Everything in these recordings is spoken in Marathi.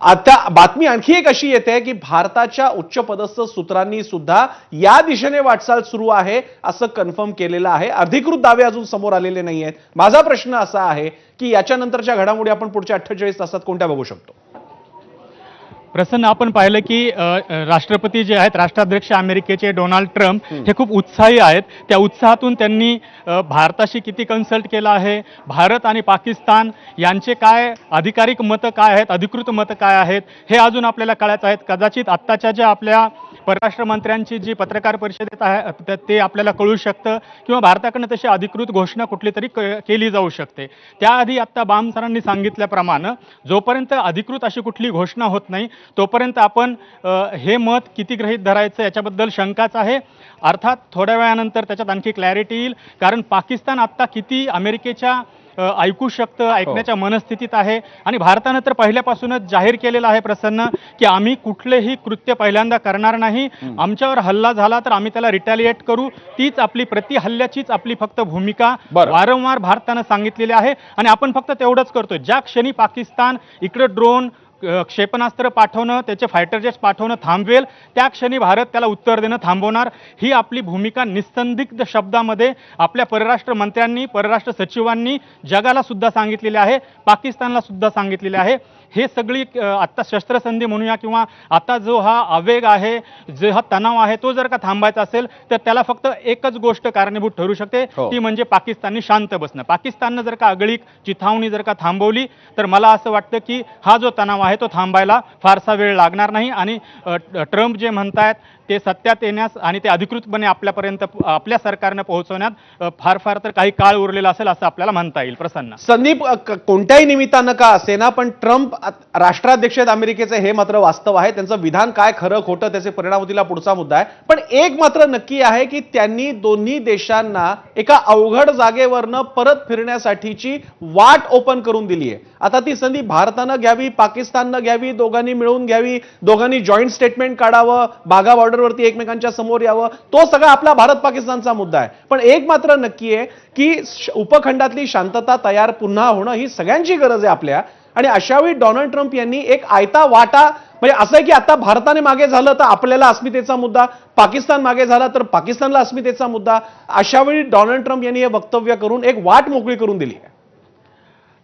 आता बातमी आणखी एक अशी येते की भारताच्या उच्चपदस्थ सूत्रांनी सुद्धा या दिशेने वाटचाल सुरू आहे असं कन्फर्म केलेलं आहे. अधिकृत दावे अजून समोर आलेले नाही आहेत माझा प्रश्न असा आहे की याच्यानंतरच्या घडामोडी आपण पुढच्या अठ्ठेचाळीस तासात कोणत्या बघू शकतो? प्रसन्न आपण पाहिलं की राष्ट्रपती जे आहेत राष्ट्राध्यक्ष अमेरिकेचे डोनाल्ड ट्रम्प हे खूप उत्साही आहेत. त्या उत्साहातून त्यांनी भारताशी किती कन्सल्ट केलं आहे? भारत आणि पाकिस्तान यांचे काय अधिकारिक मतं काय आहेत? अधिकृत मतं काय आहेत? हे अजून आपल्याला कळायचं आहेत. कदाचित आत्ताच्या ज्या आपल्या परराष्ट्र मंत्र्यांची जी पत्रकार परिषदेत आहे ते आपल्याला कळू शकतं किंवा भारताकडनं तशी अधिकृत घोषणा कुठली तरी क- केली जाऊ शकते. त्याआधी आत्ता बाम सरांनी सांगितल्याप्रमाणे जोपर्यंत अधिकृत अशी कुठली घोषणा होत नाही तोपर्यंत आपण हे मत किती ग्रहित धरायचं याच्याबद्दल शंकाच आहे. अर्थात थोड्या वेळानंतर त्याच्यात आणखी क्लॅरिटी येईल. कारण पाकिस्तान आत्ता किती अमेरिकेच्या ऐकू शकतं ऐकण्याच्या मनस्थितीत आहे. आणि भारतानं तर पहिल्यापासूनच जाहीर केलेलं आहे प्रसन्न की आम्ही कुठलेही कृत्य पहिल्यांदा करणार नाही. आमच्यावर हल्ला झाला तर आम्ही त्याला रिटॅलिएट करू. तीच आपली प्रति हल्ल्याचीच आपली फक्त भूमिका. वारंवार भारतानं सांगितलेली आहे. आणि आपण फक्त तेवढंच करतोय. ज्या क्षणी पाकिस्तान इकडे ड्रोन क्षेपणास्त्र पाठवणं त्याचे फायटर जेट्स पाठवणं थांबवेल. त्या क्षणी भारत त्याला उत्तर देणं थांबवणार. ही आपली भूमिका निस्संदिग्ध शब्दामध्ये आपल्या परराष्ट्र मंत्र्यांनी परराष्ट्र सचिवांनी जगाला सुद्धा सांगितलेले आहे पाकिस्तानला सुद्धा सांगितलेले आहे. हे सगळी आत्ता शस्त्रसंधी म्हणूया किंवा आता जो हा आवेग आहे जो हा तणाव आहे तो जर का थांबायचा असेल तर त्याला फक्त एकच गोष्ट कारणीभूत ठरू शकते. हो. ती म्हणजे पाकिस्ताननी शांत बसणं. पाकिस्ताननं जर का आगळीक चिथावणी जर का थांबवली तर मला असं वाटतं की हा जो तणाव आहे तो थांबायला फारसा वेळ लागणार नाही. आणि ट्रम्प जे म्हणतायत ते सत्यात येण्यास आणि ते अधिकृतपणे आपल्यापर्यंत आपल्या सरकारनं पोहोचवण्यात फार फार तर काही काळ उरलेला असेल असं आपल्याला म्हणता येईल. प्रसन्न. संदीप कोणत्याही निमित्तानं का असेना पण ट्रम्प राष्ट्राध्यक्ष आहेत अमेरिकेचे हे मात्र वास्तव आहे. त्यांचं विधान काय खरं खोटं त्याचे परिणाम होतील पुढचा मुद्दा आहे. पण एक मात्र नक्की आहे की त्यांनी दोन्ही देशांना एका अवघड जागेवरनं परत फिरण्यासाठीची वाट ओपन करून दिली आहे. आता ती संधी भारतानं घ्यावी पाकिस्ताननं घ्यावी दोघांनी मिळून घ्यावी दोघांनी जॉईंट स्टेटमेंट काढावं बागा बॉर्डरवरती एकमेकांच्या समोर यावं तो सगळा आपला भारत पाकिस्तानचा मुद्दा आहे. पण एक मात्र नक्की आहे की उपखंडातली शांतता तयार पुन्हा होणं ही सगळ्यांची गरज आहे आपल्या. आणि अशावेळी डोनाल्ड ट्रम्प यांनी एक आयता वाटा म्हणजे असं आहे की आता भारताने मागे झालं तर आपल्याला अस्मितेचा मुद्दा पाकिस्तान मागे झाला तर पाकिस्तानला अस्मितेचा मुद्दा. अशावेळी डोनाल्ड ट्रम्प यांनी हे वक्तव्य करून एक वाट मोकळी करून दिली आहे.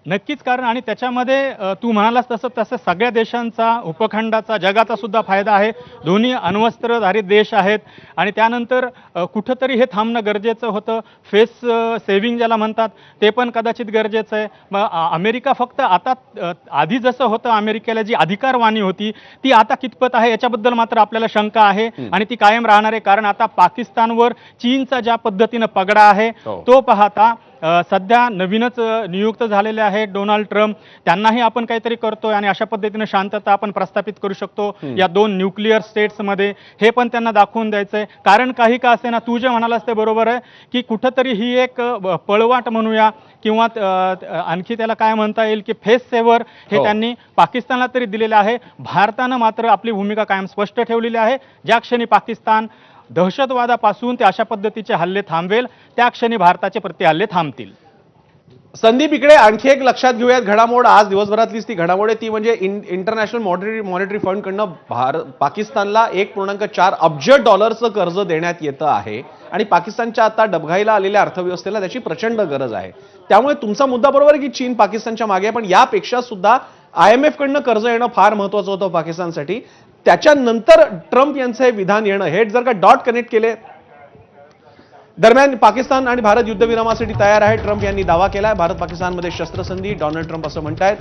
नक्कीच कारण आणि त्याच्यामध्ये तू म्हणालास तसं तसं सगळ्या देशांचा उपखंडाचा जगाचा सुद्धा फायदा आहे. दोन्ही अण्वस्त्रधारित देश आहेत. आणि त्यानंतर कुठंतरी हे थांबणं गरजेचं होतं. फेस सेव्हिंग ज्याला म्हणतात ते पण कदाचित गरजेचं आहे. मग अमेरिका फक्त आता आधी जसं होतं अमेरिकेला जी अधिकारवाणी होती ती आता कितपत आहे याच्याबद्दल मात्र आपल्याला शंका आहे. आणि ती कायम राहणार आहे. कारण आता पाकिस्तानवर चीनचा ज्या पद्धतीनं पगडा आहे हो. तो पाहता सध्या नवीनच नियुक्त झालेले आहेत डोनाल्ड ट्रम्प. त्यांनाही आपण काहीतरी करतोय आणि अशा पद्धतीनं शांतता आपण प्रस्थापित करू शकतो या दोन न्यूक्लिअर स्टेट्समध्ये. हे पण त्यांना दाखवून द्यायचंय. कारण काही का असे ना तू जे म्हणालास ते बरोबर आहे की कुठंतरी ही एक पळवाट म्हणूया किंवा आणखी त्याला काय म्हणता येईल की फेस सेवर हे हो. त्यांनी पाकिस्तानला तरी दिलेलं आहे. भारतानं मात्र आपली भूमिका कायम स्पष्ट ठेवलेली आहे. ज्या क्षणी पाकिस्तान दहशतवादापासून ते अशा पद्धतीचे हल्ले थांबवेल त्या क्षणी भारताचे प्रतिहल्ले थांबतील. संदीप इकडे आणखी एक लक्षात घेऊयात घडामोड. आज दिवसभरातलीच ती घडामोड आहे. ती म्हणजे इन इंटरनॅशनल मॉनिटरी मॉनिटरी फंडकडनं भारत पाकिस्तानला एक पूर्णांक चार अब्ज डॉलरचं कर्ज देण्यात येतं आहे. आणि पाकिस्तानच्या आता डबघाईला आलेल्या अर्थव्यवस्थेला त्याची प्रचंड गरज आहे. त्यामुळे तुमचा मुद्दा बरोबर आहे की चीन पाकिस्तानच्या मागे आहे पण यापेक्षा सुद्धा आय एम एफ कडनं कर्ज येणं फार महत्वाचं होतं पाकिस्तानसाठी. त्याच्यानंतर ट्रम्प यांचं हे विधान येणं हे जर का डॉट कनेक्ट केले दरम्यान पाकिस्तान आणि भारत युद्धविरामासाठी तयार आहे. ट्रम्प यांनी दावा केला आहे भारत पाकिस्तानमध्ये शस्त्रसंधी डोनाल्ड ट्रम्प असं म्हणतायत.